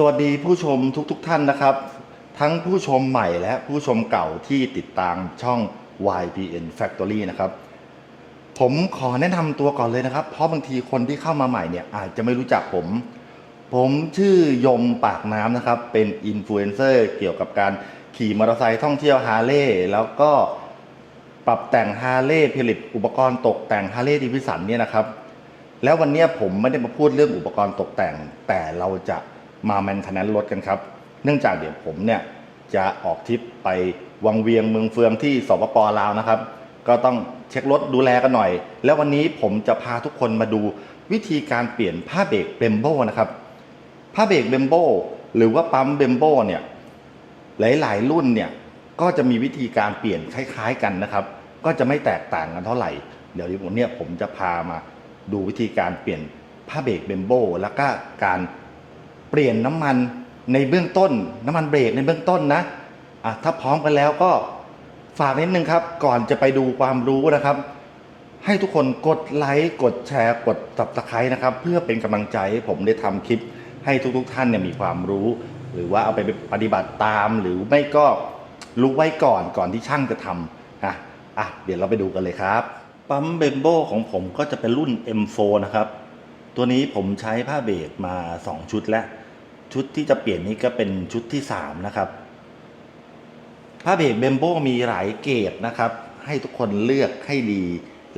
สวัสดีผู้ชมทุกๆทท่านนะครับ ทั้งผู้ชมใหม่และผู้ชมเก่าที่ติดตามช่อง YBN Factory นะครับ ผมขอแนะนำตัวก่อนเลยนะครับ เพราะบางทีคนที่เข้ามาใหม่เนี่ยอาจจะไม่รู้จักผม ผมชื่อยมปากน้ำนะครับ เป็นอินฟลูเอนเซอร์เกี่ยวกับการขี่มอเตอร์ไซค์ท่องเที่ยวฮาร์เลย์แล้วก็ปรับแต่งฮาร์เลย์ผลิตอุปกรณ์ตกแต่งฮาร์เลย์ดิวิสันเนี่ยนะครับ แล้ววันนี้ผมไม่ได้มาพูดเรื่องอุปกรณ์ตกแต่ง แต่เราจะ มาแมนเทนแนนรถกันครับ เนื่องจากเดี๋ยวผมเนี่ยจะออกทริปไปวังเวียงเมืองเฟืองที่สปปลาวนะครับ ก็ต้องเช็ครถดูแลกันหน่อย แล้ววันนี้ผมจะพาทุกคนมาดูวิธีการเปลี่ยนผ้าเบรกเบมโบนะครับผ้าเบรกเบมโบหรือว่าปั๊มเบมโบเนี่ยหลายๆรุ่นเนี่ยก็จะมีวิธีการเปลี่ยนคล้ายๆกันนะครับ ก็จะไม่แตกต่างกันเท่าไหร่ เดี๋ยววันเนี้ยผมจะพามาดูวิธีการเปลี่ยนผ้าเบรกเบมโบแล้วก็การ เปลี่ยนน้ำมันในเบื้องต้น น้ำมันเบรกในเบื้องต้นนะอะถ้าพร้อมกันแล้วก็ฝากนิดนึงครับ ก่อนจะไปดูความรู้นะครับ ให้ทุกคนกดไลค์กดแชร์กด subscribe นะครับ เพื่อเป็นกำลังใจให้ผมได้ทำคลิปให้ทุกๆทท่านเนี่ยมีความรู้ หรือว่าเอาไปปฏิบัติตามหรือไม่ก็รู้ไว้ก่อนก่อนที่ช่างจะทำนะอะเดี๋ยวเราไปดูกันเลยครับปั๊มเบมโบของผมก็จะเป็นรุ่น M4 นะครับ ตัวนี้ผมใช้ผ้าเบรกมา 2 ชุดแล้ว ชุดที่จะเปลี่ยนนี้ก็เป็นชุดที่ 3 นะครับ ผ้าเบรกเบมโบมีหลายเกรดนะครับ ให้ทุกคนเลือกให้ดี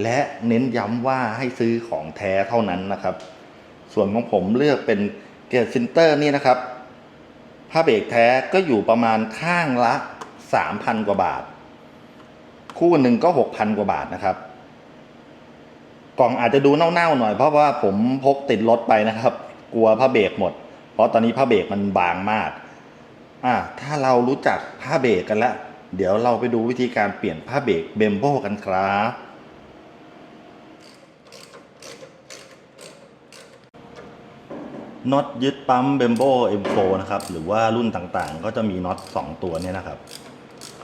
และเน้นย้ำว่าให้ซื้อของแท้เท่านั้นนะครับ ส่วนของผมเลือกเป็นเกรดซินเตอร์นี่นะครับ ผ้าเบรกแท้ก็อยู่ประมาณข้างละ 3,000 กว่าบาท คู่หนึ่งก็ 6,000 กว่าบาทนะครับ กล่องอาจจะดูเน่าๆหน่อยเพราะว่าผมพกติดรถไปนะครับ กลัวผ้าเบรกหมด เพราะตอนนี้ผ้าเบรกมันบางมากอ่าถ้าเรารู้จักผ้าเบรกกันแล้วเดี๋ยวเราไปดูวิธีการเปลี่ยนผ้าเบรกเบมโบกันครับน็อตยึดปั๊มเบมโบ M4 นะครับหรือว่ารุ่นต่างๆ ก็จะมีน็อต2 ตัวเนี่ยนะครับ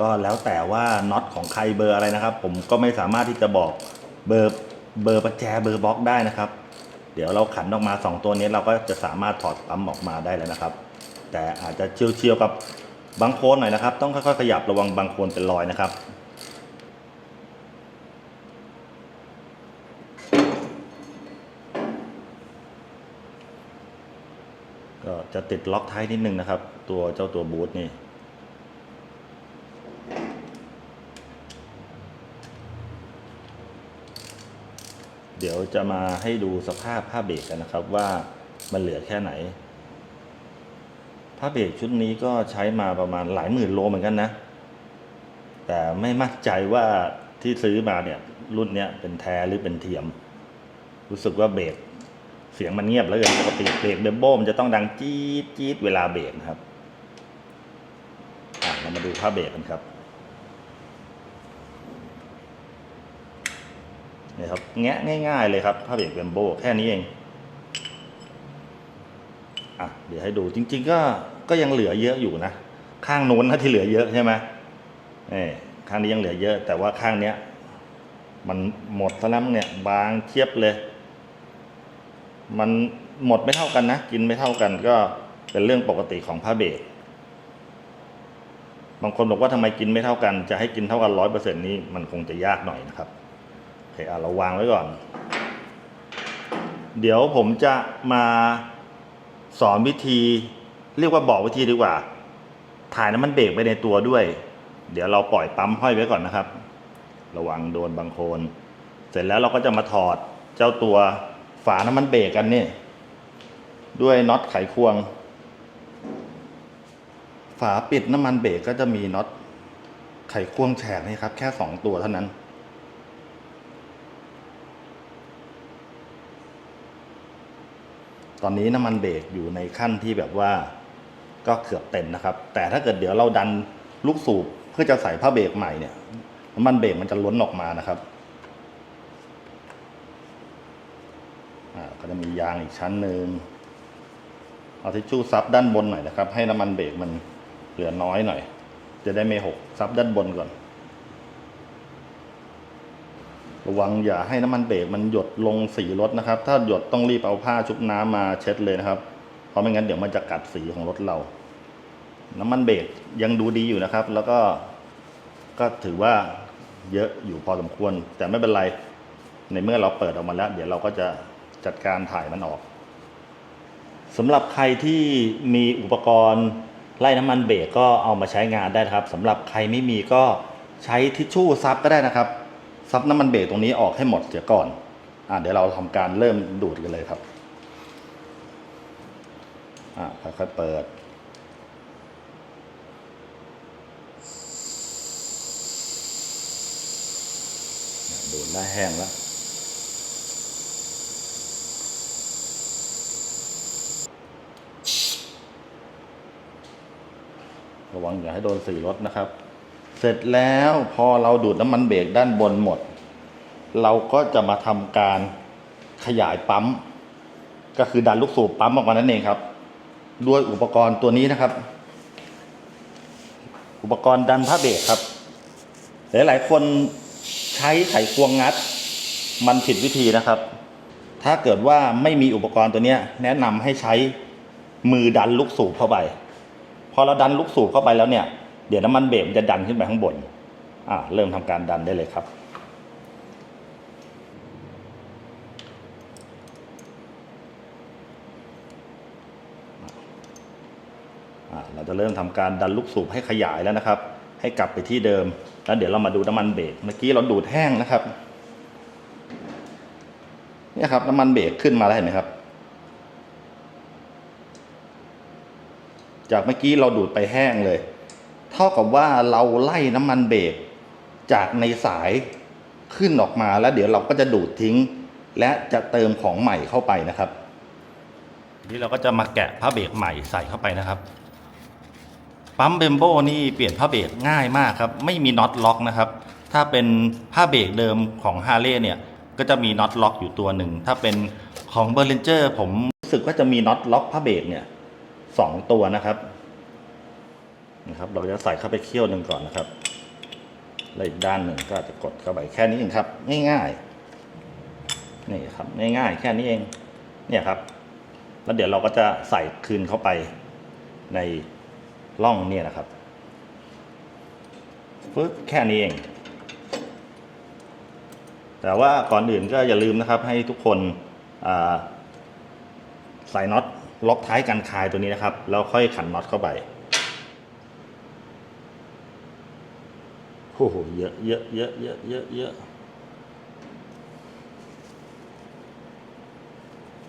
ก็แล้วแต่ว่าน็อตของใครเบอร์อะไรนะครับ ผมก็ไม่สามารถที่จะบอกเบอร์ เบอร์ประแจเบอร์บล็อกได้นะครับ เดี๋ยวเราขันออกมา 2 ตัวนี้เราก็จะสามารถถอดปั๊มออกมาได้แล้วนะครับ แต่อาจจะเชียวๆกับบางโคนหน่อยนะครับ ต้องค่อยๆขยับระวังบางโคนเป็นรอยนะครับก็จะติดล็อกท้ายนิดนึงนะครับ ตัวเจ้าตัวบูทนี่ เดี๋ยวจะมาให้ดูสภาพผ้าเบรกกันนะครับว่ามันเหลือแค่ไหนผ้าเบรกชุดนี้ก็ใช้มาประมาณหลายหมื่นโลเหมือนกันนะ แต่ไม่มั่นใจว่าที่ซื้อมาเนี่ยรุ่นเนี้ยเป็นแท้หรือเป็นเทียม รู้สึกว่าเบรกเสียงมันเงียบแล้วเกินปกติเบรกเบมโบมันจะต้องดังจี๊ดจี๊ดเวลาเบรกนะครับเรามาดูผ้าเบรกกันครับ นี่ครับแงะง่าย ๆ เลยครับผ้าเบรกเบมโบแค่นี้เองอะเดี๋ยวให้ดูจริง ๆ ก็ก็ยังเหลือเยอะอยู่นะ ข้างโน้นนะที่เหลือเยอะใช่ไหมนี่ข้างนี้ยังเหลือเยอะ แต่ว่าข้างเนี้ย มันหมดซะแล้วเนี่ย บางเทียบเลย มันหมดไม่เท่ากันนะ กินไม่เท่ากันก็เป็นเรื่องปกติของผ้าเบรกบางคนบอกว่าทำไมกินไม่เท่ากัน จะให้กินเท่ากันร้อยเปอร์เซ็นต์นี้มันคงจะยากหน่อยนะครับ เคอะเราวางไว้ก่อน เดี๋ยวผมจะมาสอนวิธี เรียกว่าบอกวิธีดีกว่า ถ่ายน้ำมันเบรกไปในตัวด้วย เดี๋ยวเราปล่อยปั๊มห้อยไว้ก่อนนะครับ ระวังโดนบางโคนเสร็จแล้วเราก็จะมาถอดเจ้าตัวฝาน้ำมันเบรกกันนี่ด้วยน็อตไขควง ฝาปิดน้ำมันเบรกก็จะมีน็อตไขควงแฉกนี่ครับ แค่สองตัวเท่านั้น ตอนนี้น้ำมันเบรกอยู่ในขั้นที่แบบว่าก็เกือบเต็มนะครับ แต่ถ้าเกิดเดี๋ยวเราดันลูกสูบเพื่อจะใส่ผ้าเบรกใหม่เนี่ยน้ำมันเบรกมันจะล้นออกมานะครับอ่าก็จะมียางอีกชั้นหนึ่งเอาทิชชู่ซับด้านบนหน่อยนะครับ ให้น้ำมันเบรกมันเหลือน้อยหน่อย จะได้ไม่หกซับด้านบนก่อน ระวังอย่าให้น้ำมันเบรกมันหยดลงสีรถนะครับ ถ้าหยดต้องรีบเอาผ้าชุบน้ำมาเช็ดเลยนะครับ เพราะไม่งั้นเดี๋ยวมันจะกัดสีของรถเรา น้ำมันเบรกยังดูดีอยู่นะครับ แล้วก็ก็ถือว่าเยอะอยู่พอสมควร แต่ไม่เป็นไร ในเมื่อเราเปิดออกมาแล้ว เดี๋ยวเราก็จะจัดการถ่ายมันออกสำหรับใครที่มีอุปกรณ์ไล่น้ำมันเบรกก็เอามาใช้งานได้ครับสำหรับใครไม่มีก็ใช้ทิชชู่ซับก็ได้นะครับ ซับน้ำมันเบรกตรงนี้ออกให้หมดเสียก่อนอ่าเดี๋ยวเราทำการเริ่มดูดกันเลยครับอ่าค่อยๆเปิดดูดได้แห้งแล้วระวังอย่าให้โดนสีรถนะครับ เสร็จแล้วพอเราดูดน้ำมันเบรกด้านบนหมด เราก็จะมาทำการขยายปั๊ม ก็คือดันลูกสูบปั๊มออกมานั่นเองครับ ด้วยอุปกรณ์ตัวนี้นะครับ อุปกรณ์ดันผ้าเบรกครับ หลายๆ คนใช้ไขควงงัด มันผิดวิธีนะครับ ถ้าเกิดว่าไม่มีอุปกรณ์ตัวนี้แนะนำให้ใช้มือดันลูกสูบเข้าไป พอเราดันลูกสูบเข้าไปแล้วเนี่ย เดี๋ยวน้ำมันเบรกมันจะดันขึ้นไปข้างบนอ่าเริ่มทำการดันได้เลยครับ เราจะเริ่มทำการดันลูกสูบให้ขยายแล้วนะครับ ให้กลับไปที่เดิม แล้วเดี๋ยวเรามาดูน้ำมันเบรกเมื่อกี้เราดูดแห้งนะครับเนี่ยครับน้ำมันเบรกขึ้นมาแล้วเห็นไหมครับ จากเมื่อกี้เราดูดไปแห้งเลย เท่ากับว่าเราไล่น้ำมันเบรกจากในสายขึ้นออกมาแล้วเดี๋ยวเราก็จะดูดทิ้ง และจะเติมของใหม่เข้าไปนะครับทีนี้เราก็จะมาแกะผ้าเบรกใหม่ใส่เข้าไปนะครับ ปั๊มเบมโบนี่เปลี่ยนผ้าเบรกง่ายมากครับ ไม่มีน็อตล็อกนะครับ ถ้าเป็นผ้าเบรกเดิมของฮาร์เลย์เนี่ย ก็จะมีน็อตล็อกอยู่ตัวหนึ่ง ถ้าเป็นของเบอร์ n นเจอร์ผมรู้สึกว่าจะมีน็อตล็อกผ้าเบรกเนี่ยสองตัวนะครับ นะครับ เราจะใส่เข้าไปเคี่ยวหนึ่งก่อนนะครับแล้วอีกด้านหนึ่งก็จะกดเข้าไปแค่นี้เองครับ ง่ายๆนี่ครับง่ายๆแค่นี้เองเนี่ยครับ แล้วเดี๋ยวเราก็จะใส่คืนเข้าไปในร่องเนี่ยนะครับปึ๊บแค่นี้เอง แต่ว่าก่อนอื่นก็อย่าลืมนะครับ ให้ทุกคนใส่น็อตล็อกท้ายกันคายตัวนี้นะครับ แล้วค่อยขันน็อตเข้าไป โอ้โหเยอะเยอะเยอะเยอะเยอะเยอะ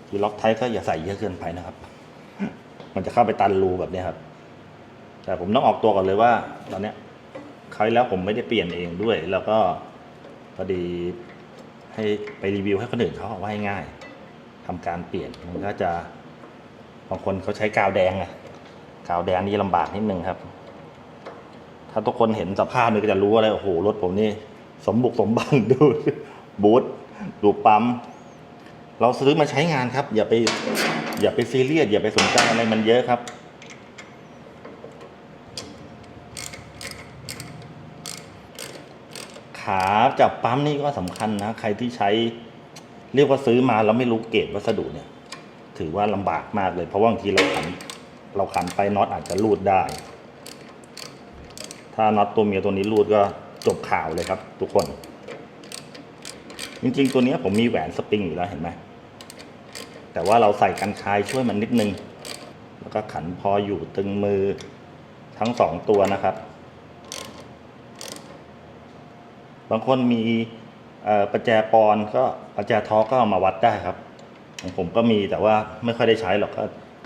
ที่ล็อกท้ายก็อย่าใส่เยอะเกินไปนะครับ มันจะเข้าไปตันรูแบบนี้ครับ แต่ผมต้องออกตัวก่อนเลยว่า ตอนเนี้ยคราวแล้วผมไม่ได้เปลี่ยนเองด้วย แล้วก็พอดีให้ไปรีวิวให้คนอื่นเขาเอาไว้ง่ายทำการเปลี่ยนมันก็จะบางคนเขาใช้กาวแดงไงกาวแดงนี่ลำบากนิดนึงครับ ถ้าทุกคนเห็นสภาพนี่ก็จะรู้ว่าอะไรโอ้โหรถผมนี่ สมบุกสมบันดูบูทดูปั๊มเราซื้อมาใช้งานครับ อย่าไป อย่าไปซีเรียสอย่าไปสนใจอะไรมันเยอะครับ ขาจับปั๊มนี่ก็สำคัญนะ ใครที่ใช้ เรียกว่าซื้อมาแล้วไม่รู้เกรดวัสดุเนี่ย ถือว่าลำบากมากเลย เพราะว่าบางทีเราขัน เราขันไปน็อตอาจจะรูดได้ ถ้าน็อตตัวเมียตัวนี้รูดก็จบข่าวเลยครับ ทุกคน จริงๆ ตัวนี้ผมมีแหวนสปริงอยู่แล้วเห็นไหมแต่ว่าเราใส่กันคายช่วยมันนิดนึง แล้วก็ขันพออยู่ตึงมือทั้งสองตัวนะครับ บางคนมีประแจปอนก็ประแจทอก็เอามาวัดได้ครับของผมก็มีแต่ว่าไม่ค่อยได้ใช้หรอกก็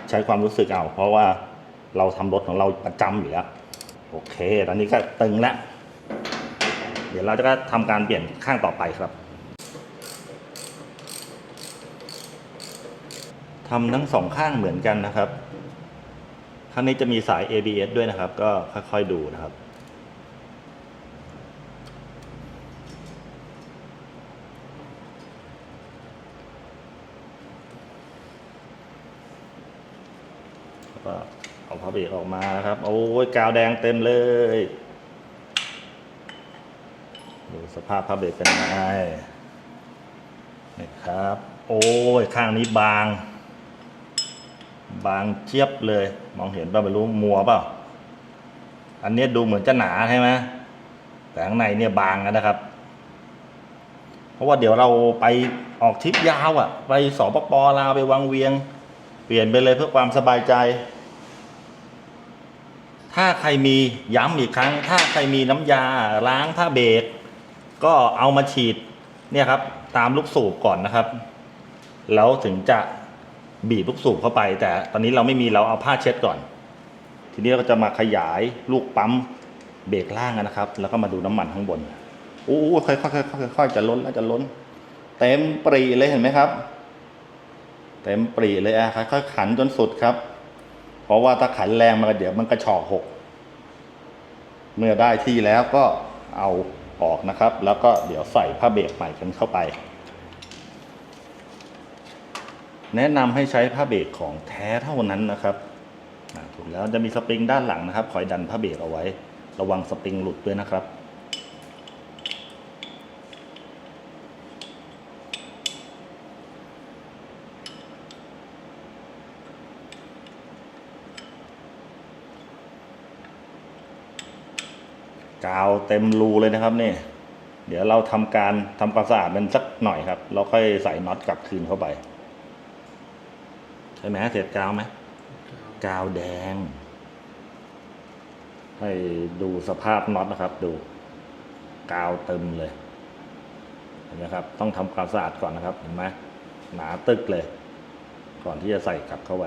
ใช้ความรู้สึกเอาเพราะว่าเราทำรถของเราประจำอยู่แล้ว โอเค ตอนนี้ก็ตึงแล้ว เดี๋ยวเราจะก็ทำการเปลี่ยนข้างต่อไปครับทำทั้งสองข้างเหมือนกันนะครับ ข้างนี้จะมีสาย ABS ด้วยนะครับ ก็ค่อยๆดูนะครับก็ เอาผ้าเบรกออกมานะครับ โอ้ยกาวแดงเต็มเลยดูสภาพผ้าเบรกเป็นไงนี่ครับ โอ้ยข้างนี้บาง บางเจี๊ยบเลย มองเห็นป่ะไม่รู้มัวเปล่าอันนี้ดูเหมือนจะหนาใช่ไหมแต่ข้างในเนี่ยบางนะครับ เพราะว่าเดี๋ยวเราไปออกทริปยาวอะ่ะ ไปสปปลาวไปวังเวียง เปลี่ยนไปเลยเพื่อความสบายใจ ถ้าใครมีย้ำอีกครั้ง ถ้าใครมีน้ำยาล้างผ้าเบรกก็เอามาฉีดเนี่ยครับ ตามลูกสูบก่อนนะครับ แล้วถึงจะบีบลูกสูบเข้าไป แต่ตอนนี้เราไม่มีเราเอาผ้าเช็ดก่อน ทีนี้เราจะมาขยายลูกปั๊มเบรกล่างนะครับ แล้วก็มาดูน้ำมันข้างบนโอ้ค่อยๆค่อยๆค่อยๆจะล้นแล้วจะล้น เต็มปรีเลยเห็นไหมครับ เต็มปรีเลยอะค่อยๆขันจนสุดครับ ราะว่าถ้าขันแรงมันก็เดี๋ยวมันกระชอกหก เมื่อได้ที่แล้วก็เอาออกนะครับ แล้วก็เดี๋ยวใส่ผ้าเบรกใหม่กันเข้าไป แนะนำให้ใช้ผ้าเบรกของแท้เท่านั้นนะครับถูกแล้วจะมีสปริงด้านหลังนะครับคอยดันผ้าเบรกเอาไว้ ระวังสปริงหลุดด้วยนะครับ กาวเต็มรูเลยนะครับนี่ เดี๋ยวเราทำการทำความสะอาดมันสักหน่อยครับ เราค่อยใส่น็อตกลับคืนเข้าไป ใช่ไหมเสร็จกาวไหมกาวแดง ให้ดูสภาพน็อตนะครับ ดู กาวเต็มเลยเห็นไหมครับ ต้องทำความสะอาดก่อนนะครับเห็นไหมหนาตึกเลย ก่อนที่จะใส่กลับเข้าไป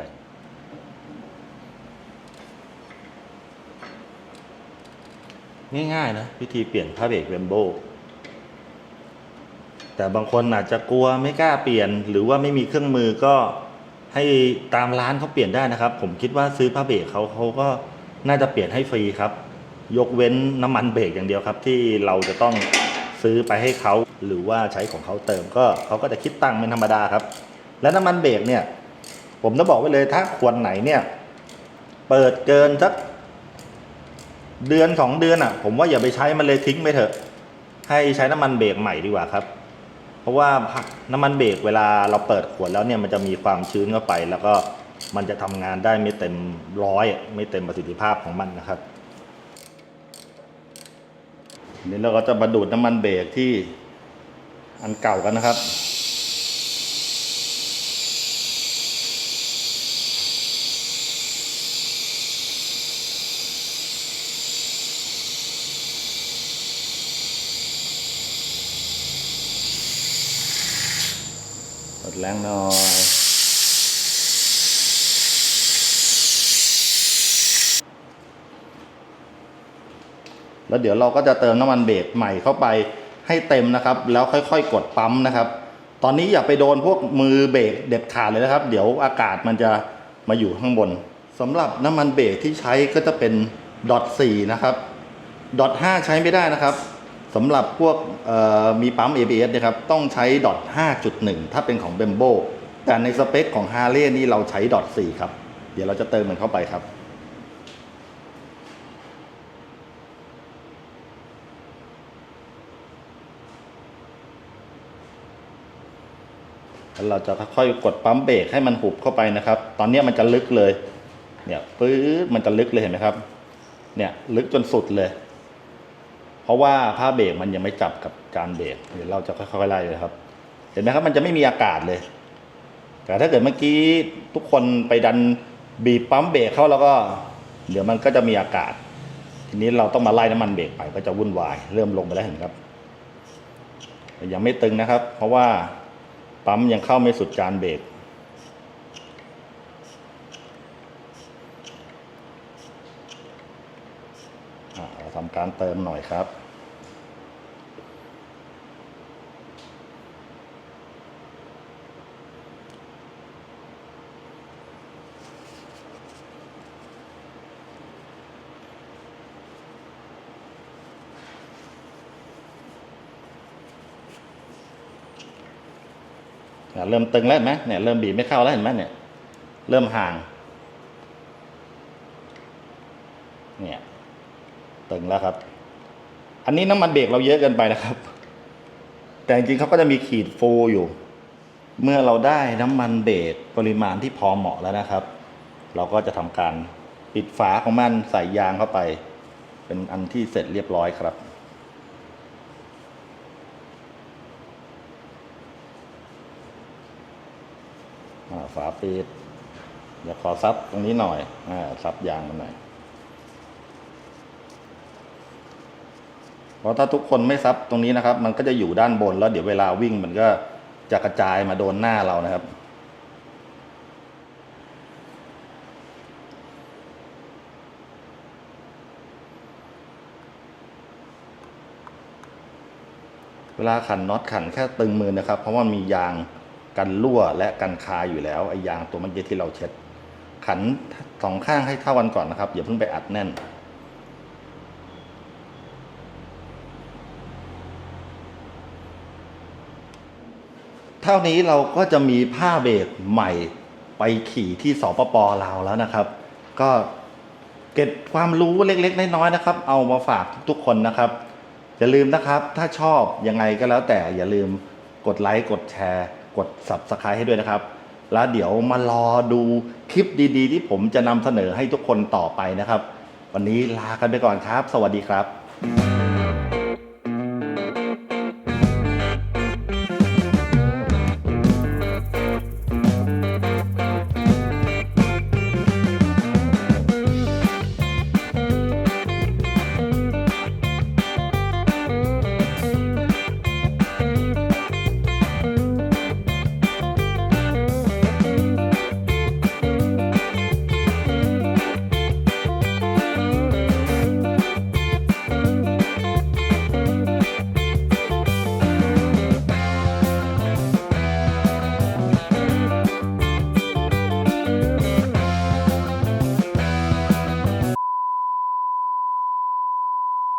ง่ายๆนะวิธีเปลี่ยนผ้าเบรกเรมโบแต่บางคนอาจจะกลัวไม่กล้าเปลี่ยน หรือว่าไม่มีเครื่องมือก็ให้ตามร้านเขาเปลี่ยนได้นะครับ ผมคิดว่าซื้อผ้าเบรกเขาเขาก็น่าจะเปลี่ยนให้ฟรีครับ ยกเว้นน้ำมันเบรกอย่างเดียวครับ ที่เราจะต้องซื้อไปให้เขาหรือว่าใช้ของเขาเติมก็เขาก็จะคิดตังค์เป็นธรรมดาครับ และน้ำมันเบรกเนี่ย ผมจะบอกไว้เลยถ้าขวดไหนเนี่ย เปิดเกินสัก เดือนสองเดือนอะ ผมว่าอย่าไปใช้มันเลยทิ้งไปเถอะ ให้ใช้น้ำมันเบรกใหม่ดีกว่าครับ เพราะว่าน้ำมันเบรกเวลาเราเปิดขวดแล้วเนี่ยมันจะมีความชื้นเข้าไป แล้วก็มันจะทำงานได้ไม่เต็มร้อยไม่เต็มประสิทธิภาพของมันนะครับนี้เราก็จะมาดูดน้ำมันเบรกที่อันเก่ากันนะครับ ก ดแรงหน่อยแล้วเดี๋ยวเราก็จะเติมน้ำมันเบรกใหม่เข้าไปให้เต็มนะครับ แล้วค่อยๆ กดปั๊มนะครับ ตอนนี้อย่าไปโดนพวกมือเบรกเด็ดขาดเลยนะครับ เดี๋ยวอากาศมันจะมาอยู่ข้างบนสำหรับน้ำมันเบรกที่ใช้ก็จะเป็นดอท4นะครับดอท5ใช้ไม่ได้นะครับ สำหรับพวกมีปั๊ม ABS นะครับต้องใช้ดอท5.1 ถ้าเป็นของเบมโบแต่ในสเปคของ h a r l e y นี่เราใช้ดอท4ครับ เดี๋ยวเราจะเติมมันเข้าไปครับแล้วเราจะค่อยๆกดปั๊มเบรกให้มันหุบเข้าไปนะครับ ตอนนี้มันจะลึกเลย เนี่ยปื๊ดมันจะลึกเลยเห็นไหมครับ เนี่ยลึกจนสุดเลย เพราะว่าผ้าเบรกมันยังไม่จับกับจานเบรกเดี๋ยวเราจะค่อยๆไล่เลยครับ เห็นไหมครับมันจะไม่มีอากาศเลย แต่ถ้าเกิดเมื่อกี้ทุกคนไปดันบีบปั๊มเบรกเข้าแล้วก็ เดี๋ยวมันก็จะมีอากาศ ทีนี้เราต้องมาไล่น้ำมันเบรกไปก็จะวุ่นวาย เริ่มลงไปแล้วเห็นไหมครับยังไม่ตึงนะครับ เพราะว่าปั๊มยังเข้าไม่สุดจานเบรกอะเราทำ การเติมหน่อยครับเนี่ยเริ่มตึงแล้วเห็นไหมเนี่ยเริ่มบีบไม่เข้าแล้วเห็นไหมเนี่ย เริ่มห่าง เนี่ย ตึงแล้วครับ อันนี้น้ำมันเบรกเราเยอะเกินไปนะครับ แต่จริงๆเขาก็จะมีขีดฟูอยู่ เมื่อเราได้น้ำมันเบรกปริมาณที่พอเหมาะแล้วนะครับ เราก็จะทำการปิดฝาของมันใส่ยางเข้าไป เป็นอันที่เสร็จเรียบร้อยครับฝาปิดเดี๋ยวขอซับตรงนี้หน่อยอซับยางมันหน่อย เพราะถ้าทุกคนไม่ซับตรงนี้นะครับ มันก็จะอยู่ด้านบนแล้วเดี๋ยวเวลาวิ่งมันก็จะกระจายมาโดนหน้าเรานะครับ เวลาขันน็อตขันแค่ตึงมือนะครับ เพราะว่ามียางกันรั่วและกันคาอยู่แล้วไอ้ยางตัวเมื่อกี้ที่เราเช็ด ขันสองข้างให้เท่ากันก่อนนะครับอย่าเพิ่งไปอัดแน่น เท่านี้เราก็จะมีผ้าเบรกใหม่ไปขี่ที่สปปลาวแล้วนะครับ ก็เก็บความรู้เล็ก ๆ น้อยๆนะครับ เอามาฝากทุกๆคนนะครับ อย่าลืมนะครับ ถ้าชอบยังไงก็แล้วแต่อย่าลืมกดไลค์กดแชร์ กด Subscribe ให้ด้วยนะครับ แล้วเดี๋ยวมารอดูคลิปดี ๆ ที่ผมจะนำเสนอให้ทุกคนต่อไปนะครับ วันนี้ลากันไปก่อนครับ สวัสดีครับ